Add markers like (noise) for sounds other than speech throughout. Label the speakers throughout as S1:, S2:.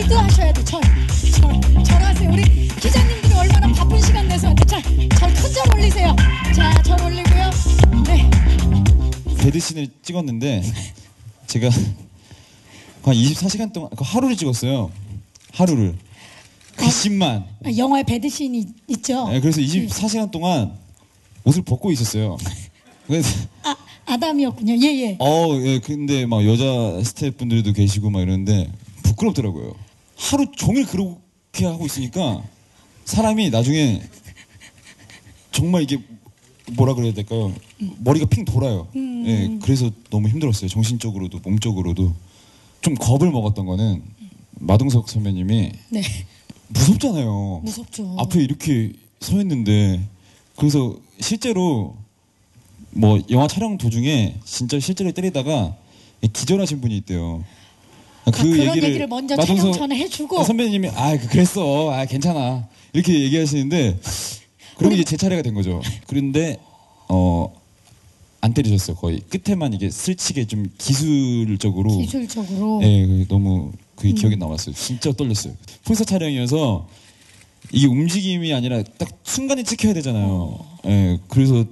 S1: 어머니가 절도 하셔야 돼. 절. 절. 절하세요. 우리 기자님들이 얼마나 바쁜 시간 내서 자, 절큰절 올리세요. 자, 절 올리고요. 네.
S2: 배드신을 찍었는데 제가 한 24시간 동안 그 하루를 찍었어요. 하루를 그 씬만.
S1: 아, 영화에 배드신이 있죠.
S2: 네, 그래서 24시간 동안 옷을 벗고 있었어요. 그래서
S1: 아, 아담이었군요. 예, 예.
S2: 어, 예, 근데 막 여자 스태프분들도 계시고 막 이러는데 부끄럽더라고요. 하루 종일 그렇게 하고 있으니까 사람이 나중에 정말 이게 뭐라 그래야 될까요? 머리가 핑 돌아요. 예, 그래서 너무 힘들었어요. 정신적으로도 몸적으로도 좀 겁을 먹었던 거는 마동석 선배님이
S1: 네.
S2: 무섭잖아요.
S1: 무섭죠.
S2: 앞에 이렇게 서 있는데 그래서 실제로 뭐 영화 촬영 도중에 진짜 실제로 때리다가 기절하신 분이 있대요. 그
S1: 아, 그런 얘기를 먼저 촬영 전에 해주고.
S2: 선배님이 아 그- 그랬어 아 괜찮아 이렇게 얘기하시는데 그러면 이제 제 차례가 된 거죠. 그런데 어 안 때리셨어요 거의 끝에만 이게 슬치게 좀 기술적으로
S1: 기술적으로.
S2: 예, 그 너무
S1: 음.
S2: 그게 기억에 남았어요. 진짜 떨렸어요. 폴사 촬영이어서 이게 움직임이 아니라 딱 순간에 찍혀야 되잖아요. 예, 그래서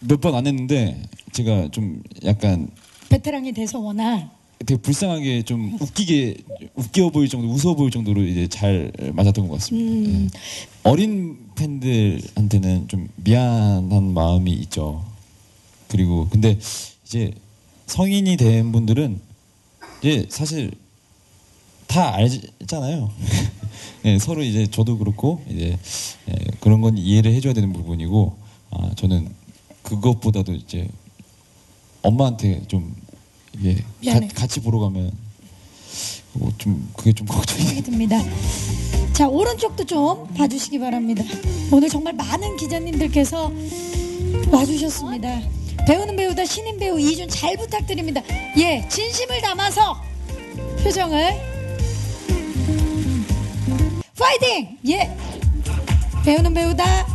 S2: 몇 번 안 했는데 제가 좀 약간
S1: 베테랑이 돼서 워낙
S2: 되게 불쌍하게 좀 웃기게 웃겨 보일 정도, 웃어 보일 정도로 이제 잘 맞았던 것 같습니다.
S1: 음.
S2: 예. 어린 팬들한테는 좀 미안한 마음이 있죠. 그리고 근데 이제 성인이 된 분들은 이제 사실 다 알잖아요. (laughs) 예, 서로 이제 저도 그렇고 이제 예, 그런 건 이해를 해줘야 되는 부분이고 아, 저는 그것보다도 이제 엄마한테 좀 예,
S1: 미안해.
S2: 가- 같이 보러 가면 어, 좀 그게 좀 걱정이
S1: 듭니다. 자 오른쪽도 좀 봐주시기 바랍니다. 오늘 정말 많은 기자님들께서 와주셨습니다. 배우는 배우다 신인 배우 이준 잘 부탁드립니다. 예, 진심을 담아서 표정을 파이팅! 예, 배우는 배우다